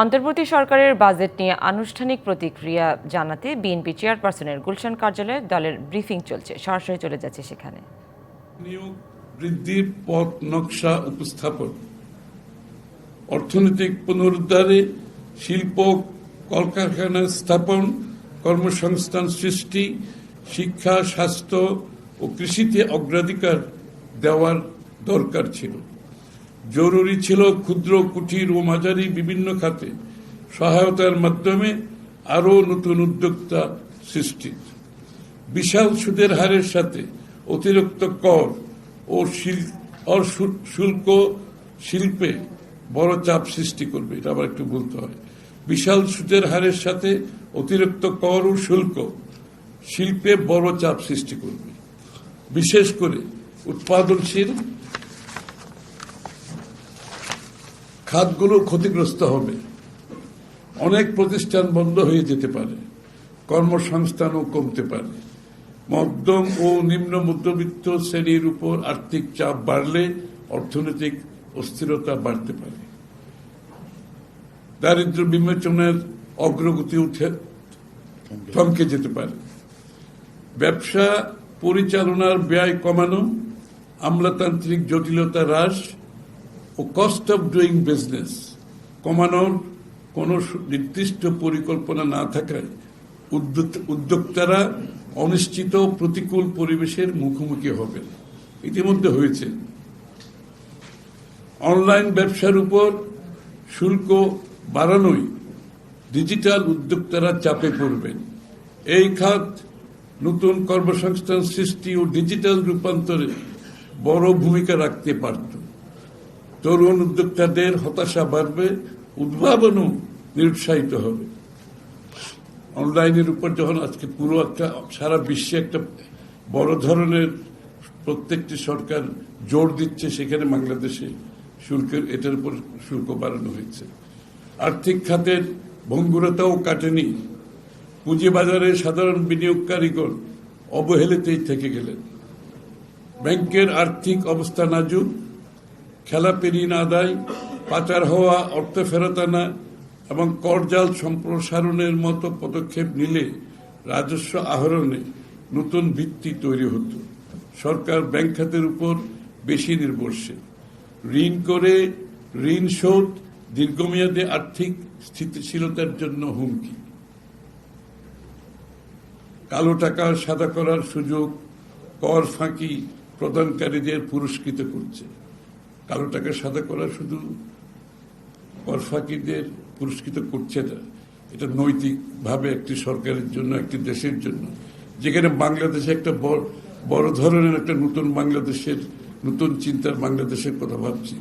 অন্তর্বর্তী সরকারের বাজেট নিয়ে আনুষ্ঠানিক প্রতিক্রিয়া জানাতে বিএনপি চেয়ারপারসনের গুলশান কার্যালয়ে দলের ব্রিফিং চলছে। সরাসরি চলে যাচ্ছে সেখানে। নিয়োগ বৃদ্ধির পথ, নকশা, উপস্থাপন। অর্থনৈতিক পুনরুদ্ধারে শিল্প, কলকারখানা স্থাপন, কর্মসংস্থান সৃষ্টি, শিক্ষা, স্বাস্থ্য ও কৃষিতে অগ্রাধিকার দেওয়ার দরকার ছিল। জরুরি ছিল ক্ষুদ্র কুটির ও মাঝারি বিভিন্ন খাতে সহায়তার মাধ্যমে আরও নতুন উদ্যোক্তা সৃষ্টি। বিশাল সুদের হারের সাথে অতিরিক্ত কর ও শুল্ক শিল্পে বড় চাপ সৃষ্টি করবে, এটা আবার একটু বলতে হয়। বিশাল সুদের হারের সাথে অতিরিক্ত কর ও শুল্ক শিল্পে বড় চাপ সৃষ্টি করবে। বিশেষ করে উৎপাদনশীল খাতগুলো ক্ষতিগ্রস্ত হবে। অনেক প্রতিষ্ঠান বন্ধ হয়ে যেতে পারে। কর্মসংস্থানও কমতে পারে। মধ্যম ও নিম্ন মধ্যবিত্ত শ্রেণির উপর আর্থিক চাপ বাড়লে অর্থনৈতিক অস্থিরতা বাড়তে পারে। দারিদ্র বিমোচনের অগ্রগতি উঠে থমকে যেতে পারে। ব্যবসা পরিচালনার ব্যয় কমানো, আমলাতান্ত্রিক জটিলতা হ্রাস ও কস্ট অফ ডুইং বিজনেস কমানোর কোনো নির্দিষ্ট পরিকল্পনা না থাকায় উদ্যোক্ত- উদ্যোক্তারা অনিশ্চিত প্রতিকূল পরিবেশের মুখোমুখি হবেন। ইতিমধ্যে হয়েছে। অনলাইন ব্যবসার উপর শুল্ক বাড়ানোই ডিজিটাল উদ্যোক্তারা চাপে পড়বেন। এই খাত নতুন কর্মসংস্থান সৃষ্টি ও ডিজিটাল রূপান্তরে বড় ভূমিকা রাখতে পারত। তরুণ উদ্যোক্তাদের হতাশা বাড়বে, উদ্ভাবনও নিরুৎসাহিত হবে। অনলাইনের উপর যখন আজকে পুরো একটা, সারা বিশ্বে একটা বড় ধরনের প্রত্যেকটি সরকার জোর দিচ্ছে, সেখানে বাংলাদেশে শুল্কের, এটার উপর শুল্ক বাড়ানো হয়েছে। আর্থিক খাতের ভঙ্গুরতাও কাটেনি। পুঁজিবাজারে সাধারণ বিনিয়োগকারীগণ অবহেলিতেই থেকে গেলেন। ব্যাংকের আর্থিক অবস্থা নাজুক খেলাপি ঋণ আদায় পাচার হওয়া অর্থ ফেরত আনা এবং করজাল সম্প্রসারণের মতো পদক্ষেপ নিলে রাজস্ব আহরণে নতুন ভিত্তি তৈরি হতো। সরকার ব্যাংক খাতের উপর বেশি নির্ভরশীল। ঋণ করে ঋণ শোধ দীর্ঘমেয়াদে আর্থিক স্থিতিশীলতার জন্য হুমকি। কালো টাকা সাদা করার সুযোগ কর ফাঁকি প্রদানকারীদের পুরস্কৃত করছে। কালো টাকা সাদা করা শুধু অরফাকিদের পুরস্কৃত করছে না। এটা নৈতিকভাবে একটি সরকারের জন্য, একটি দেশের জন্য। যেখানে বাংলাদেশে একটা বড় ধরনের একটা নতুন বাংলাদেশের, নতুন চিন্তার বাংলাদেশের কথা ভাবছি।